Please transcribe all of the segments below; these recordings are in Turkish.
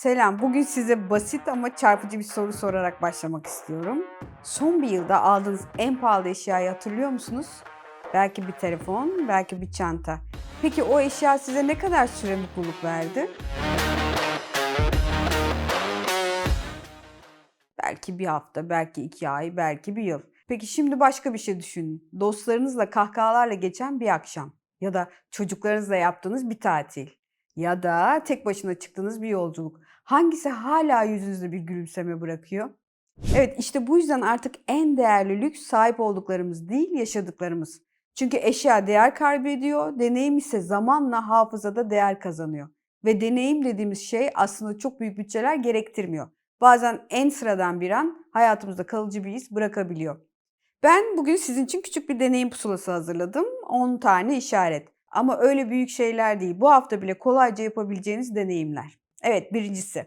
Selam. Bugün size basit ama çarpıcı bir soru sorarak başlamak istiyorum. Son bir yılda aldığınız en pahalı eşyayı hatırlıyor musunuz? Belki bir telefon, belki bir çanta. Peki o eşya size ne kadar süre mutluluk verdi? Belki bir hafta, belki iki ay, belki bir yıl. Peki şimdi başka bir şey düşünün. Dostlarınızla kahkahalarla geçen bir akşam ya da çocuklarınızla yaptığınız bir tatil ya da tek başına çıktığınız bir yolculuk. Hangisi hala yüzünüzde bir gülümseme bırakıyor? Evet işte bu yüzden artık en değerli lüks sahip olduklarımız değil yaşadıklarımız. Çünkü eşya değer kaybediyor, deneyim ise zamanla hafızada değer kazanıyor. Ve deneyim dediğimiz şey aslında çok büyük bütçeler gerektirmiyor. Bazen en sıradan bir an hayatımızda kalıcı bir iz bırakabiliyor. Ben bugün sizin için küçük bir deneyim pusulası hazırladım. 10 tane işaret. Ama öyle büyük şeyler değil. Bu hafta bile kolayca yapabileceğiniz deneyimler. Evet birincisi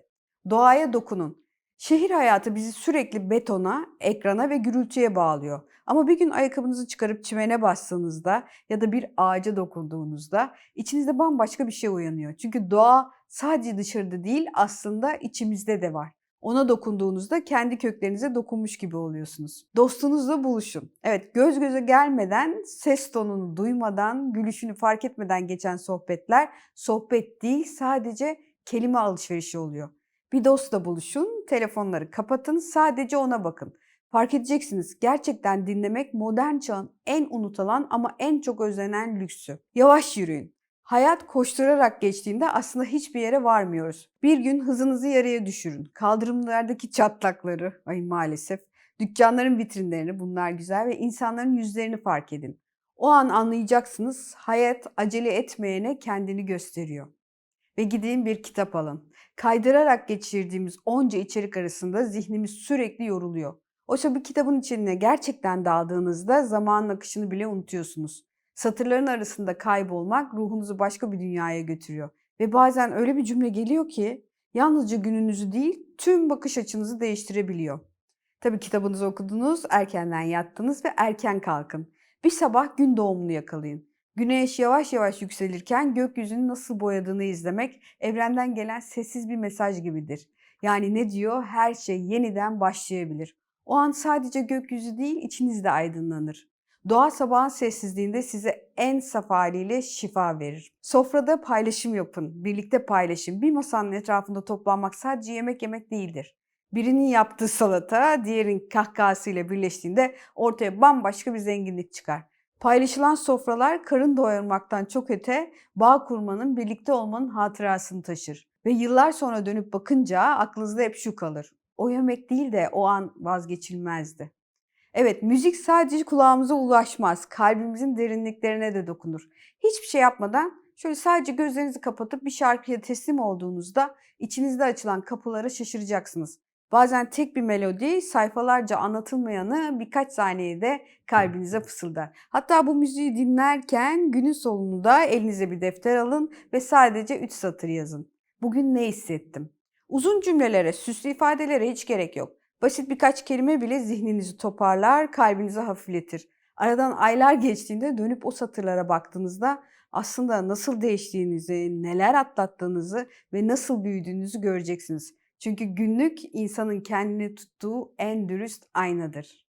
doğaya dokunun. Şehir hayatı bizi sürekli betona, ekrana ve gürültüye bağlıyor. Ama bir gün ayakkabınızı çıkarıp çimene bastığınızda ya da bir ağaca dokunduğunuzda içinizde bambaşka bir şey uyanıyor. Çünkü doğa sadece dışarıda değil aslında içimizde de var. Ona dokunduğunuzda kendi köklerinize dokunmuş gibi oluyorsunuz. Dostunuzla buluşun. Evet göz göze gelmeden, ses tonunu duymadan, gülüşünü fark etmeden geçen sohbetler sohbet değil sadece kelime alışverişi oluyor. Bir dostla buluşun, telefonları kapatın, sadece ona bakın. Fark edeceksiniz gerçekten dinlemek modern çağın en unutulan ama en çok özlenen lüksü. Yavaş yürüyün. Hayat koşturarak geçtiğinde aslında hiçbir yere varmıyoruz. Bir gün hızınızı yarıya düşürün. Kaldırımlardaki çatlakları, ay maalesef, dükkanların vitrinlerini bunlar güzel ve insanların yüzlerini fark edin. O an anlayacaksınız hayat acele etmeyene kendini gösteriyor. Ve gidin bir kitap alın. Kaydırarak geçirdiğimiz onca içerik arasında zihnimiz sürekli yoruluyor. Oysa bir kitabın içine gerçekten daldığınızda zamanın akışını bile unutuyorsunuz. Satırların arasında kaybolmak ruhunuzu başka bir dünyaya götürüyor. Ve bazen öyle bir cümle geliyor ki yalnızca gününüzü değil tüm bakış açınızı değiştirebiliyor. Tabii kitabınızı okudunuz, erkenden yattınız ve erken kalkın. Bir sabah gün doğumunu yakalayın. Güneş yavaş yavaş yükselirken gökyüzünü nasıl boyadığını izlemek evrenden gelen sessiz bir mesaj gibidir. Yani ne diyor? Her şey yeniden başlayabilir. O an sadece gökyüzü değil içinizde aydınlanır. Doğa sabahın sessizliğinde size en saf haliyle şifa verir. Sofrada paylaşım yapın, birlikte paylaşın. Bir masanın etrafında toplanmak sadece yemek yemek değildir. Birinin yaptığı salata, diğerinin kahkahasıyla birleştiğinde ortaya bambaşka bir zenginlik çıkar. Paylaşılan sofralar karın doyurmaktan çok öte bağ kurmanın, birlikte olmanın hatırasını taşır. Ve yıllar sonra dönüp bakınca aklınızda hep şu kalır. O yemek değil de o an vazgeçilmezdi. Evet, müzik sadece kulağımıza ulaşmaz, kalbimizin derinliklerine de dokunur. Hiçbir şey yapmadan şöyle sadece gözlerinizi kapatıp bir şarkıya teslim olduğunuzda içinizde açılan kapılara şaşıracaksınız. Bazen tek bir melodi sayfalarca anlatılmayanı birkaç saniyede kalbinize fısıldar. Hatta bu müziği dinlerken günün sonunda elinize bir defter alın ve sadece 3 satır yazın. Bugün ne hissettim? Uzun cümlelere, süslü ifadelere hiç gerek yok. Basit birkaç kelime bile zihninizi toparlar, kalbinizi hafifletir. Aradan aylar geçtiğinde dönüp o satırlara baktığınızda aslında nasıl değiştiğinizi, neler atlattığınızı ve nasıl büyüdüğünüzü göreceksiniz. Çünkü günlük insanın kendini tuttuğu en dürüst aynadır.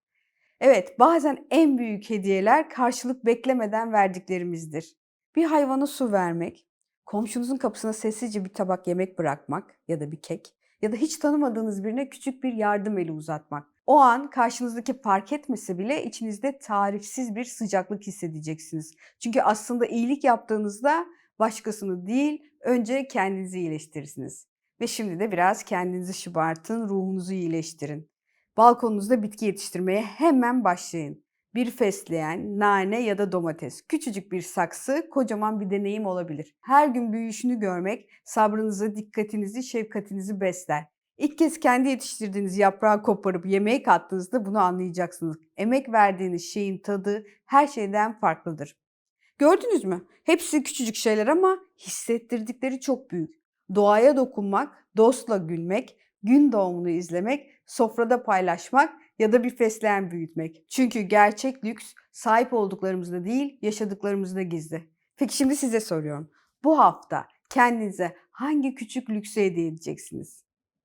Evet, bazen en büyük hediyeler karşılık beklemeden verdiklerimizdir. Bir hayvana su vermek, komşunuzun kapısına sessizce bir tabak yemek bırakmak ya da bir kek ya da hiç tanımadığınız birine küçük bir yardım eli uzatmak. O an karşınızdaki fark etmese bile içinizde tarifsiz bir sıcaklık hissedeceksiniz. Çünkü aslında iyilik yaptığınızda başkasını değil, önce kendinizi iyileştirirsiniz. Ve şimdi de biraz kendinizi şıbartın, ruhunuzu iyileştirin. Balkonunuzda bitki yetiştirmeye hemen başlayın. Bir fesleğen, nane ya da domates, küçücük bir saksı, kocaman bir deneyim olabilir. Her gün büyüyüşünü görmek sabrınızı, dikkatinizi, şefkatinizi besler. İlk kez kendi yetiştirdiğiniz yaprağı koparıp yemeğe kattığınızda bunu anlayacaksınız. Emek verdiğiniz şeyin tadı her şeyden farklıdır. Gördünüz mü? Hepsi küçücük şeyler ama hissettirdikleri çok büyük. Doğaya dokunmak, dostla gülmek, gün doğumunu izlemek, sofrada paylaşmak ya da bir fesleğen büyütmek. Çünkü gerçek lüks sahip olduklarımızda değil, yaşadıklarımızda gizli. Peki şimdi size soruyorum. Bu hafta kendinize hangi küçük lüksü hediye edeceksiniz?